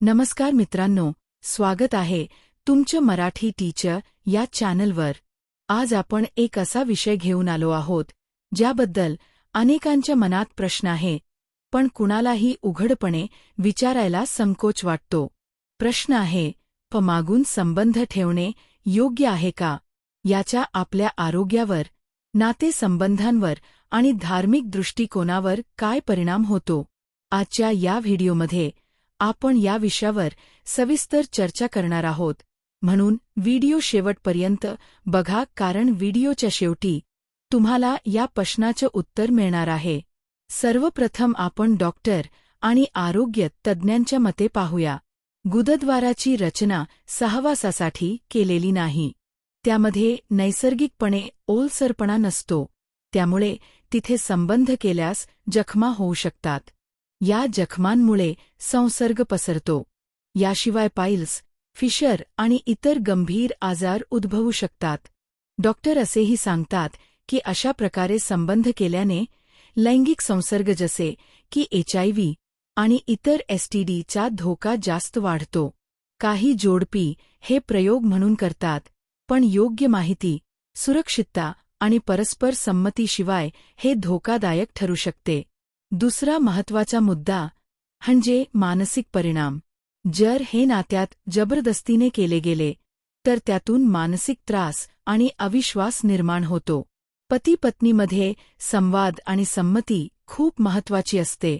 नमस्कार मित्रांनो स्वागत आहे तुमचं मराठी टीचर या चॅनलवर आज आपण एक असा विषय घेऊन आलो आहोत ज्याबद्दल अनेकांच्या मनात प्रश्न आहे पण कुणालाही उघडपणे विचारायला संकोच वाटतो. प्रश्न आहे प मागून संबंध ठेवणे योग्य आहे का? याच्या आपल्या आरोग्यावर नातेसंबंधांवर आणि धार्मिक दृष्टिकोनावर काय परिणाम होतो? आजच्या या व्हिडिओमध्ये आपण या विषयावर सविस्तर चर्चा करणार आहोत. म्हणून व्हिडिओ शेवटपर्यंत बघा कारण व्हिडिओच्या शेवटी तुम्हाला या प्रश्नाचं उत्तर मिळणार आहे. सर्वप्रथम आपण डॉक्टर आणि आरोग्य तज्ज्ञांच्या मते पाहूया. गुदद्वाराची रचना सहवासासाठी केलेली नाही. त्यामध्ये नैसर्गिकपणे ओलसरपणा नसतो. त्यामुळे तिथे संबंध केल्यास जखमा होऊ शकतात. या जखमांमुळे संसर्ग पसरतो. याशिवाय पाईल्स फिशर आणि इतर गंभीर आजार उद्भवू शकतात. डॉक्टर असेही सांगतात की अशा प्रकारे संबंध केल्याने लैंगिक संसर्ग जसे की एचआयव्ही आणि इतर एसटीडीचा धोका जास्त वाढतो. काही जोडपी हे प्रयोग म्हणून करतात पण योग्य माहिती सुरक्षितता आणि परस्पर संमतीशिवाय हे धोकादायक ठरू शकते. दुसरा महत्त्वाचा मुद्दा म्हणजे मानसिक परिणाम. जर हे नात्यात जबरदस्तीने केले गेले तर त्यातून मानसिक त्रास आणि अविश्वास निर्माण होतो. पती पत्नीमध्ये संवाद आणि संमती खूप महत्वाची असते.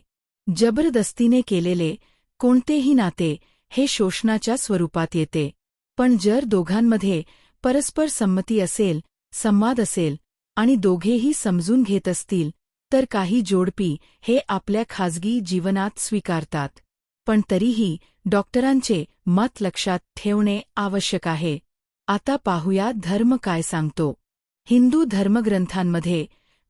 जबरदस्तीने केलेले कोणतेही नाते हे शोषणाच्या स्वरूपात येते. पण जर दोघांमध्ये परस्पर संमती असेल संवाद असेल आणि दोघेही समजून घेत असतील तर काही जोडपी हे आपल्या खाजगी जीवनात स्वीकारतात पण तरीही डॉक्टरांचे मत लक्षात ठेवणे आवश्यक आहे. आता पाहूया धर्म काय सांगतो. हिंदू धर्मग्रंथांमध्ये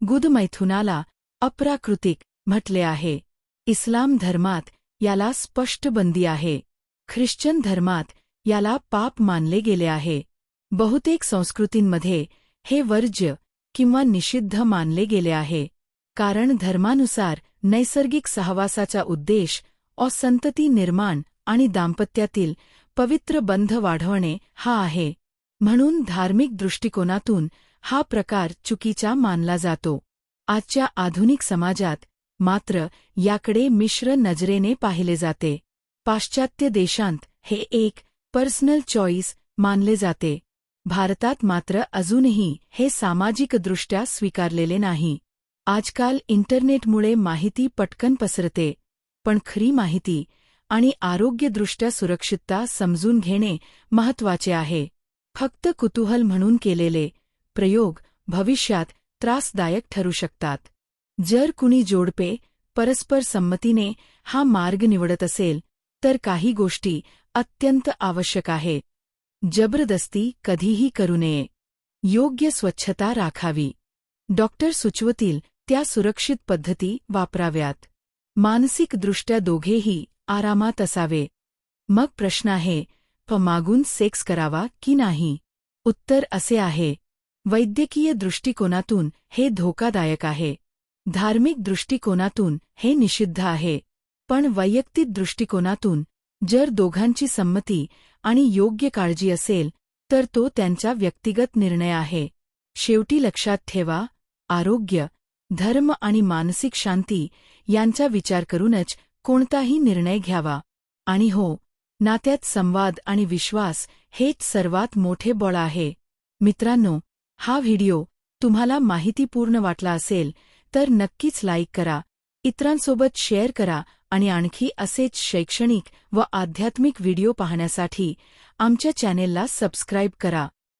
गुदमैथुनाला अप्राकृतिक म्हटले आहे. इस्लाम धर्मात याला स्पष्ट बंदी आहे. ख्रिश्चन धर्मात याला पाप मानले गेले आहे. बहुतेक संस्कृतींमध्ये हे वर्ज्य किंवा निषिद्ध मानले गेले आहे. कारण धर्मानुसार नैसर्गिक सहवासाचा उद्देश असंतती निर्माण आणि दाम्पत्यातील पवित्र बंध वाढवणे हा आहे. म्हणून धार्मिक दृष्टिकोनातून हा प्रकार चुकीचा मानला जातो. आजच्या आधुनिक समाजात मात्र याकडे मिश्र नजरेने पाहिले जाते. पाश्चात्य देशांत हे एक पर्सनल चॉईस मानले जाते. भारतात मात्र अजूनही हे सामाजिकदृष्ट्या स्वीकारलेले नाही. आजकाल इंटरनेटमुळे माहिती पटकन पसरते पण खरी माहिती आणि आरोग्यदृष्ट्या सुरक्षितता समजून घेणे महत्त्वाचे आहे. फक्त कुतूहल म्हणून केलेले प्रयोग भविष्यात त्रासदायक ठरू शकतात. जर कुणी जोडपे परस्पर संमतीने हा मार्ग निवडत असेल तर काही गोष्टी अत्यंत आवश्यक आहे जबरदस्ती कधीही करू नये. योग्य स्वच्छता राखावी. डॉक्टर सुचवतील त्या सुरक्षित पद्धती वापराव्यात. मानसिकदृष्ट्या दोघेही आरामात असावे. मग प्रश्न आहे प मागून सेक्स करावा की नाही? उत्तर असे आहे वैद्यकीय दृष्टिकोनातून हे धोकादायक आहे. धार्मिक दृष्टिकोनातून हे निषिद्ध आहे. पण वैयक्तिक दृष्टिकोनातून जर दोघांची संमती आणि योग्य काळजी असेल तर तो त्यांचा व्यक्तिगत निर्णय आहे. शेवटी लक्षात ठेवा आरोग्य धर्म आणि मानसिक शांती यांचा विचार करूनच कोणताही निर्णय घ्यावा. आणि हो नात्यात संवाद आणि विश्वास हेच सर्वात मोठे बळ आहे. मित्रांनो हा व्हिडिओ तुम्हाला माहितीपूर्ण वाटला असेल तर नक्कीच लाईक करा इतरांसोबत शेअर करा आणि आणखी असेच शैक्षणिक व आध्यात्मिक व्हिडिओ पाहण्यासाठी आमच्या चॅनेलला सबस्क्राईब करा.